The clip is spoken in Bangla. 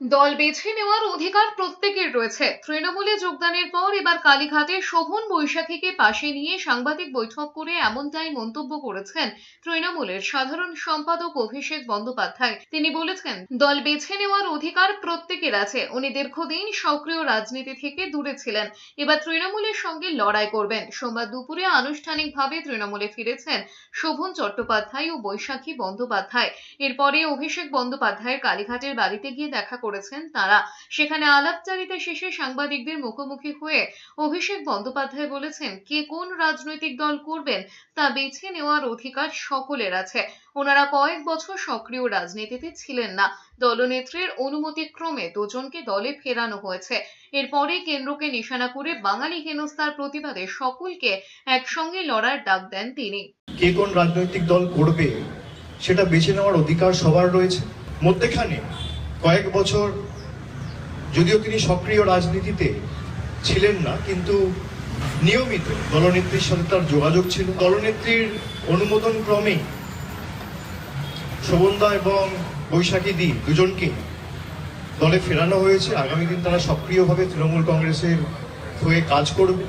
দল বেছে নেওয়ার অধিকার প্রত্যেকের রয়েছে। তৃণমূলে যোগদানের পর এবার কালীঘাটে শোভন বৈশাখীকে পাশে নিয়ে সাংবাদিক বৈঠক করে এমনটাই মন্তব্য করেছেন তৃণমূলের সাধারণ সম্পাদক অভিষেক বন্দ্যোপাধ্যায়। তিনি বলেছেন, দল বেছে নেওয়ার অধিকার প্রত্যেকের আছে। উনি দীর্ঘদিন সক্রিয় রাজনীতি থেকে দূরে ছিলেন। এবার তৃণমূলের সঙ্গে লড়াই করবেন। সোমবার দুপুরে আনুষ্ঠানিকভাবে তৃণমূলে ফিরেছেন শোভন চট্টোপাধ্যায় ও বৈশাখী বন্দ্যোপাধ্যায়। এরপরে অভিষেক বন্দ্যোপাধ্যায়ের কালীঘাটের বাড়িতে গিয়ে দেখা করেছেন তারা। সেখানে আলাপচারিতা শেষে সাংবাদিকদের মুখোমুখি হয়ে অভিষেক বন্দ্যোপাধ্যায় বলেছেন, কে কোন রাজনৈতিক দল করবেন তা বেছে নেওয়ার অধিকার সকলের আছে। ওনারা কয়েক বছর সক্রিয় রাজনীতিতে ছিলেন না। দলনেত্রীর অনুমতিক্রমে দুজনকে দলে ফেরানো হয়েছে। এরপরে কেন্দ্রকে নিশানা করে বাঙালি হেনস্থার প্রতিবাদে সকলকে একসঙ্গে লড়ার ডাক দেন তিনি। কে কোন রাজনৈতিক দল করবে সেটা বেছে নেওয়ার অধিকার সবার রয়েছে। মধ্যেখানে কয়েক বছর যদিও তিনি সক্রিয় রাজনীতিতে ছিলেন না, কিন্তু নিয়মিত দলনেত্রীর সাথে তার যোগাযোগ ছিল। দলনেত্রীর অনুমোদন ক্রমেই শোভনদা এবং বৈশাখী দি দুজনকে দলে ফেরানো হয়েছে। আগামী দিন তারা সক্রিয়ভাবে তৃণমূল কংগ্রেসের হয়ে কাজ করবে।